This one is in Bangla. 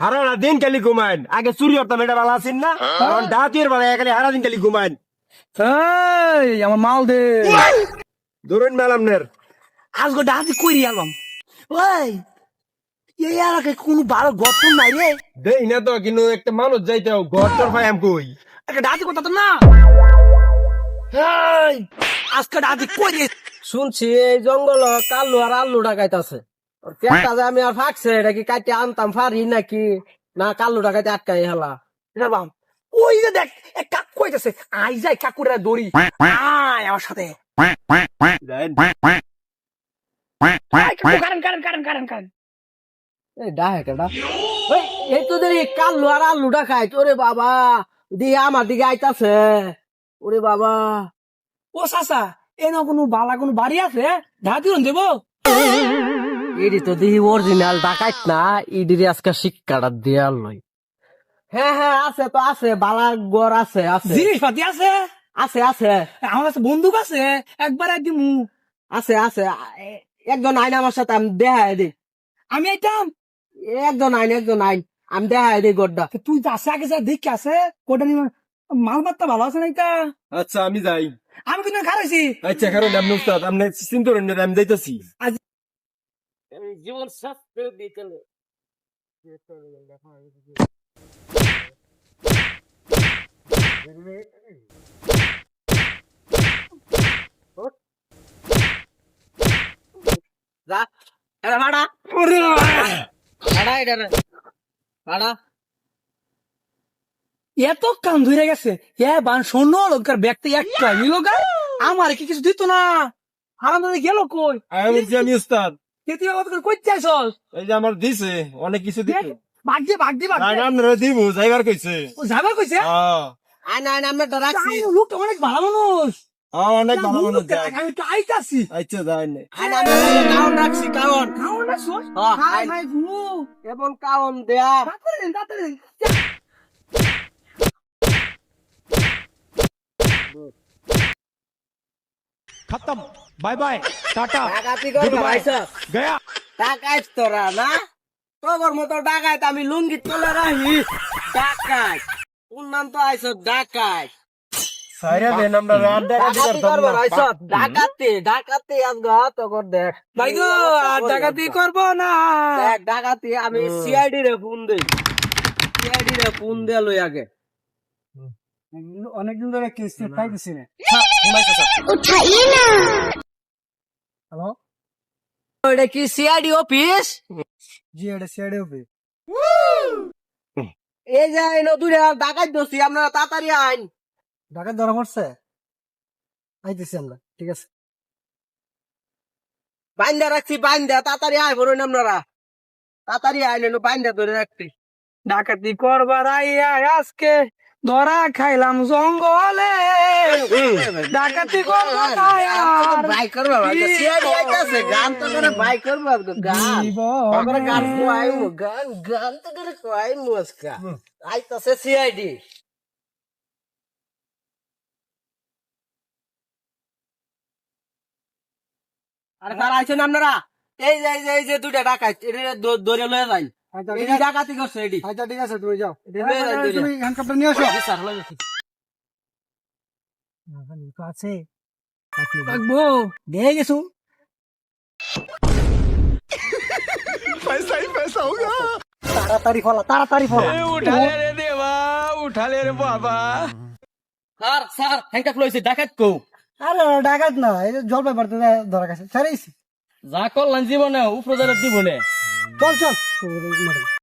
হারা দিন খালি ঘুমাইন আগে চুরি করতাম এটা ভালো আছেন না? কারণ ডাতির বেলা খালি হারা দিন খালি ঘুমাইন এই আমার মাল দে। ধরুন ম্যালাম নের। আজকে ডাকি করি আলম। ওই এই এলাকায় কোনো ভালো গল্প নাই রে। দেই না তো কিন্তু একটা মানুষ যাইতে ঘর তোর ভাই আমি কই একটা ডাকি কথা তো না। আজকে ডাকি করি শুনছি এই জঙ্গল কালু আর আল্লু ডাকাইতাছে। পেটটা আমি আর ফাঁকছে, এটা কি কাটে আনতাম পারি নাকি? না কালু আটকাই হেলা। বাম। ওই যে দেখ কাক কইতেছে, আই যাই কাকুরা দড়ি। আয় আমার সাথে। তো ডাকাই ওরে বাবা দিয়ে আমার দিকে আইতাছে। ওরে বাবা। ও সাসা এ না কোনো বালা কোনো বাড়ি আছে? ধাতি দেবো ইডি তো দিহি অরিজিনাল ডাকাইত না ইডির আজকে শিক্ষাটা দিয়ে লই হ্যাঁ হ্যাঁ আছে তো আছে বালা গড় আছে আছে। জিনিসপাতি আছে? আছে আছে। আমার কাছে বন্দুক আছে একবার একদিন আছে আছে একজন আইন আমার সাথে আমি দেখাই দিই আমি আইতাম? একজন আইন একজন আইন আমি দেখাই দিই গড্ডা তুই আছে আগে যা দেখে আছে কোটা নিয়ে মাল ভালো আছে না এটা? আচ্ছা আমি যাই। আমি কিন্তু খারাইছি। আচ্ছা কারণ আপনি উস্তাদ। আপনি চিন্তা করেন আমি যাইতেছি। জীবন শাস্ত্র দিতে যা এটা ভাড়া। ভাড়া এটা রে। ভাড়া। এত কান ধরে গেছে। এ বান শোনো লোকের ব্যক্তি একটা আমার কি কিছু দিত না? দাদা গেল কই? আমি উস্তাদ। কে তুই কত কই চাইছস এই যে আমার দিছে অনেক কিছু দিছে। ভাগ দে ভাগ দে ভাগ দে। আপনারা দিব যাইবার কইছে। ও যাবার কইছে? হ্যাঁ। আইন আইন আমরা তো রাখছি অনেক ভালো মানুষ। অনেক ভালো মানুষ আমি তো আইতাছি। আচ্ছা যাই না। আইন আমরা কাউন রাখছি কাউন। খাও না সোস হ্যাঁ, হাই হাই গু এমন কাউন দেয়া। তাড়াতাড়ি তাড়াতাড়ি খতম বাই বাই টাটা গয়া টাকাইছ তোরা না তোর মতো ডাকাইত আমি লুঙ্গি চলে রাহি ডাকাইত কোন নাম তো আইছ ডাকাইত ডাকাতি ডাকাতি দেখ ভাই গো ডাকাতি করব না ডাকাতি আমি সিআইডি রে ফোন দিই সিআইডি রে ফোন দে লই আগে অনেকদিন ধরে কেস পাইতেছি না হ্যালো ওইটা কি সিআইডি অফিস জি এটা সিআইডি হবে এই যে দূরে ডাকাত দোষী আপনারা তাড়াতাড়ি আইন ডাকাত ধরা পড়ছে আইতেছি আমরা ঠিক আছে বাইন্দা রাখছি বাইন্দা তাড়াতাড়ি আয় বলুন আপনারা তাড়াতাড়ি আইন বাইন্দা ধরে রাখছি ডাকাতি করবার আইয়া আজকে ধরা খাইলাম জঙ্গলে। ডাকাতি গান তো করে ভাই করবা গান। আমরা গান কোয়াইমু গান গান তো করে কোয়াইমু আজকা। আইতাছে সিআইডি। আরে তারা আইছেন আপনারা? এই যে এই যে দুইটা ডাকাত ধরে লয়ে যাই এই যে ডাকাতি করছে এডি আচ্ছা ঠিক আছে তুমি যাও লয়ে যাই ধরে। তুমি হ্যান্ডকাপটা নিয়ে আসো স্যার লয়ে যাচ্ছি। আছে থাকবো দিয়ে গেছো पैसा ही पैसा होगा তাড়াতাড়ি ফলা তাড়াতাড়ি ফলা उठा ले रे देवा उठा ले रे बाबा স্যার স্যার হ্যাংকাপ লইছে ডাকাত কো আরে ডাকাত না এই যে জলপাই পাড়তে ধরা গেছে ছাড়াইছি যা করলাম জীবনে উপরে দিব না চল চল ಮಾಡಿದ್ವಿ